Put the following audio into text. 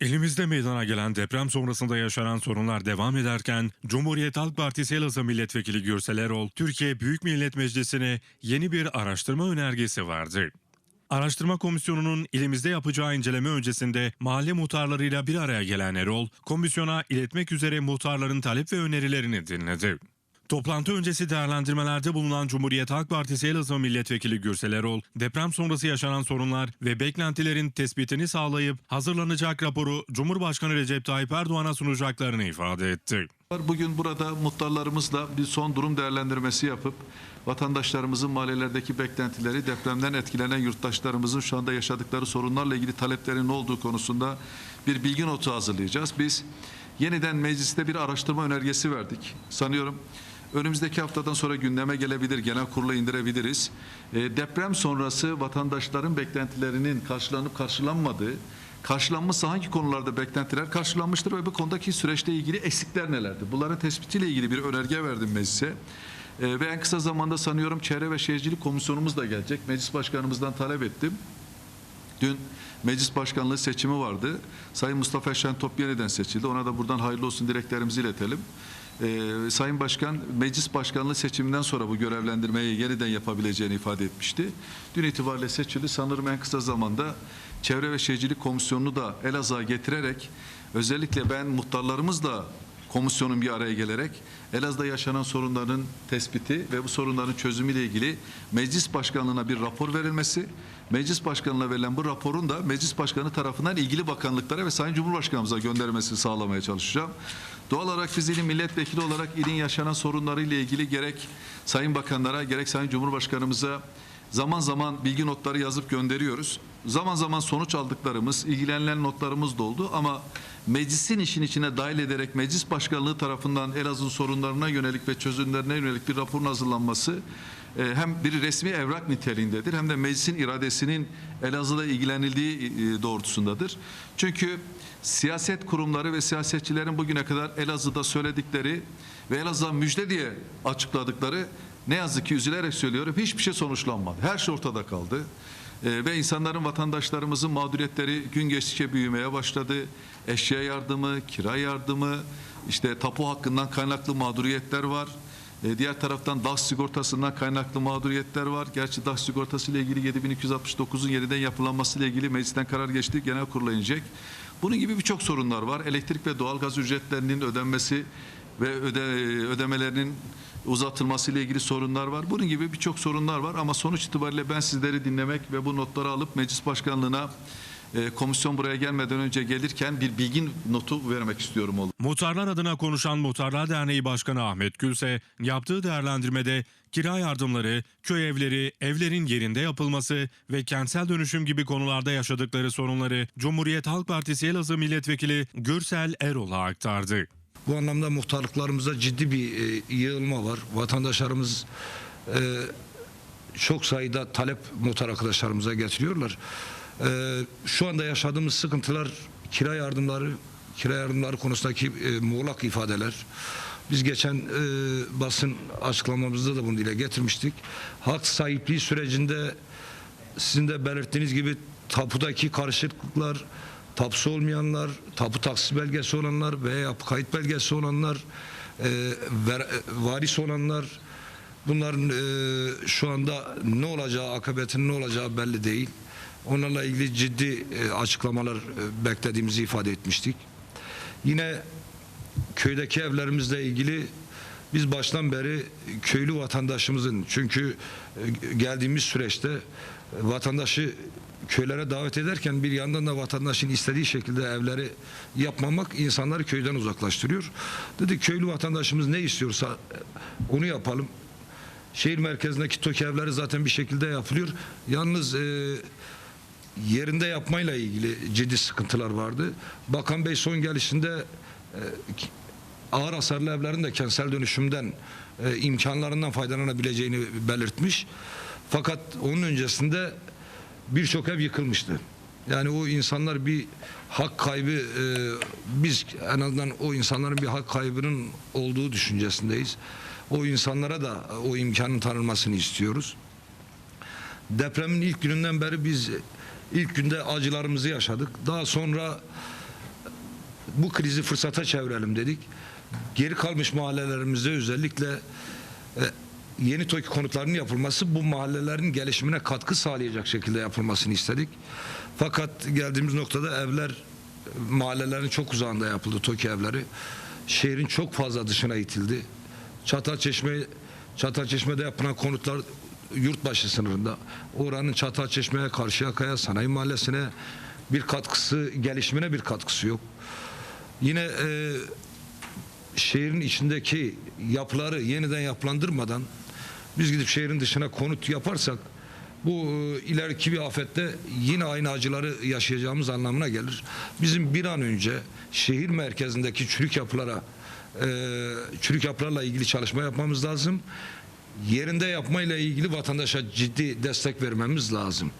Elimizde meydana gelen deprem sonrasında yaşanan sorunlar devam ederken Cumhuriyet Halk Partisi Elazığ Milletvekili Gürsel Erol, Türkiye Büyük Millet Meclisi'ne yeni bir araştırma önergesi verdi. Araştırma komisyonunun ilimizde yapacağı inceleme öncesinde mahalle muhtarlarıyla bir araya gelen Erol, komisyona iletmek üzere muhtarların talep ve önerilerini dinledi. Toplantı öncesi değerlendirmelerde bulunan Cumhuriyet Halk Partisi Elazığ Milletvekili Gürsel Erol, deprem sonrası yaşanan sorunlar ve beklentilerin tespitini sağlayıp hazırlanacak raporu Cumhurbaşkanı Recep Tayyip Erdoğan'a sunacaklarını ifade etti. Bugün burada muhtarlarımızla bir son durum değerlendirmesi yapıp vatandaşlarımızın mahallelerdeki beklentileri, depremden etkilenen yurttaşlarımızın şu anda yaşadıkları sorunlarla ilgili taleplerinin olduğu konusunda bir bilgi notu hazırlayacağız. Biz yeniden mecliste bir araştırma önergesi verdik. Sanıyorum önümüzdeki haftadan sonra gündeme gelebilir, genel kurula indirebiliriz. E, deprem sonrası vatandaşların beklentilerinin karşılanıp karşılanmadığı, karşılanmışsa hangi konularda beklentiler karşılanmıştır ve bu konudaki süreçle ilgili eksikler nelerdir? Bunların tespitiyle ilgili bir önerge verdim meclise. Ee, ve en kısa zamanda sanıyorum Çevre ve Şehircilik Komisyonumuz da gelecek. Meclis Başkanımızdan talep ettim. Dün meclis başkanlığı seçimi vardı. Sayın Mustafa Şentop yeniden seçildi. Ona da buradan hayırlı olsun dileklerimizi iletelim. Ee, Sayın Başkan meclis başkanlığı seçiminden sonra bu görevlendirmeyi yeniden yapabileceğini ifade etmişti. Dün itibariyle seçildi. Sanırım en kısa zamanda Çevre ve Şehircilik Komisyonu'nu da Elazığ'a getirerek özellikle ben muhtarlarımızla komisyonun bir araya gelerek Elazığ'da yaşanan sorunların tespiti ve bu sorunların çözümüyle ilgili meclis başkanlığına bir rapor verilmesi, meclis başkanlığına verilen bu raporun da meclis başkanı tarafından ilgili bakanlıklara ve Sayın Cumhurbaşkanımıza göndermesini sağlamaya çalışacağım. Doğal olarak biz ilin milletvekili olarak ilin yaşanan sorunlarıyla ilgili gerek Sayın Bakanlara gerek Sayın Cumhurbaşkanımıza zaman zaman bilgi notları yazıp gönderiyoruz. Zaman zaman sonuç aldıklarımız, ilgilenilen notlarımız da oldu ama meclisin işin içine dahil ederek meclis başkanlığı tarafından Elazığ sorunlarına yönelik ve çözümlerine yönelik bir raporun hazırlanması e, hem bir resmi evrak niteliğindedir hem de meclisin iradesinin Elazığ'la ilgilenildiği e, doğrultusundadır. Çünkü siyaset kurumları ve siyasetçilerin bugüne kadar Elazığ'da söyledikleri ve Elazığ'a müjde diye açıkladıkları ne yazık ki üzülerek söylüyorum hiçbir şey sonuçlanmadı. Her şey ortada kaldı. Ee, ve insanların vatandaşlarımızın mağduriyetleri gün geçtikçe büyümeye başladı. Eşya yardımı, kira yardımı, işte tapu hakkından kaynaklı mağduriyetler var. Ee, diğer taraftan DAS sigortasından kaynaklı mağduriyetler var. Gerçi DAS sigortası ile ilgili 7269'un yeniden yapılanması ile ilgili meclisten karar geçti. Genel kurula inecek. Bunun gibi birçok sorunlar var. Elektrik ve doğalgaz ücretlerinin ödenmesi ve öde, ödemelerinin uzatılması ile ilgili sorunlar var. Bunun gibi birçok sorunlar var ama sonuç itibariyle ben sizleri dinlemek ve bu notları alıp meclis başkanlığına e, komisyon buraya gelmeden önce gelirken bir bilgin notu vermek istiyorum oldu. Muhtarlar adına konuşan Muhtarlar Derneği Başkanı Ahmet Gülse, yaptığı değerlendirmede kira yardımları, köy evleri, evlerin yerinde yapılması ve kentsel dönüşüm gibi konularda yaşadıkları sorunları Cumhuriyet Halk Partisi Elazığ Milletvekili Gürsel Erol'a aktardı. Bu anlamda muhtarlıklarımızda ciddi bir e, yığılma var. Vatandaşlarımız e, çok sayıda talep muhtar arkadaşlarımıza getiriyorlar. E, şu anda yaşadığımız sıkıntılar kira yardımları, kira yardımları konusundaki e, muğlak ifadeler. Biz geçen e, basın açıklamamızda da bunu dile getirmiştik. Hak sahipliği sürecinde sizin de belirttiğiniz gibi tapudaki karışıklıklar, tapusu olmayanlar, tapu taksis belgesi olanlar veya kayıt belgesi olanlar, e, ver, varis olanlar bunların e, şu anda ne olacağı, akıbetinin ne olacağı belli değil. Onlarla ilgili ciddi e, açıklamalar e, beklediğimizi ifade etmiştik. Yine köydeki evlerimizle ilgili biz baştan beri köylü vatandaşımızın çünkü e, geldiğimiz süreçte e, vatandaşı köylere davet ederken bir yandan da vatandaşın istediği şekilde evleri yapmamak insanları köyden uzaklaştırıyor. Dedi köylü vatandaşımız ne istiyorsa e, onu yapalım. Şehir merkezindeki TOKİ zaten bir şekilde yapılıyor. Yalnız e, yerinde yapmayla ilgili ciddi sıkıntılar vardı. Bakan Bey son gelişinde e, ağır hasarlı evlerin de kentsel dönüşümden e, imkanlarından faydalanabileceğini belirtmiş. Fakat onun öncesinde birçok ev yıkılmıştı. Yani o insanlar bir hak kaybı e, biz en azından o insanların bir hak kaybının olduğu düşüncesindeyiz. O insanlara da o imkanın tanınmasını istiyoruz. Depremin ilk gününden beri biz ilk günde acılarımızı yaşadık. Daha sonra bu krizi fırsata çevirelim dedik. Geri kalmış mahallelerimizde özellikle e, yeni TOKİ konutlarının yapılması bu mahallelerin gelişimine katkı sağlayacak şekilde yapılmasını istedik. Fakat geldiğimiz noktada evler mahallelerin çok uzağında yapıldı TOKİ evleri. Şehrin çok fazla dışına itildi. Çatalçeşme Çatalçeşme'de yapılan konutlar yurtbaşı sınırında. Oranın Çatalçeşme'ye Karşıyaka'ya Sanayi Mahallesi'ne bir katkısı, gelişimine bir katkısı yok. Yine e, şehrin içindeki yapıları yeniden yapılandırmadan biz gidip şehrin dışına konut yaparsak bu e, ileriki bir afette yine aynı acıları yaşayacağımız anlamına gelir. Bizim bir an önce şehir merkezindeki çürük yapılara e, çürük yapılarla ilgili çalışma yapmamız lazım. Yerinde yapmayla ilgili vatandaşa ciddi destek vermemiz lazım.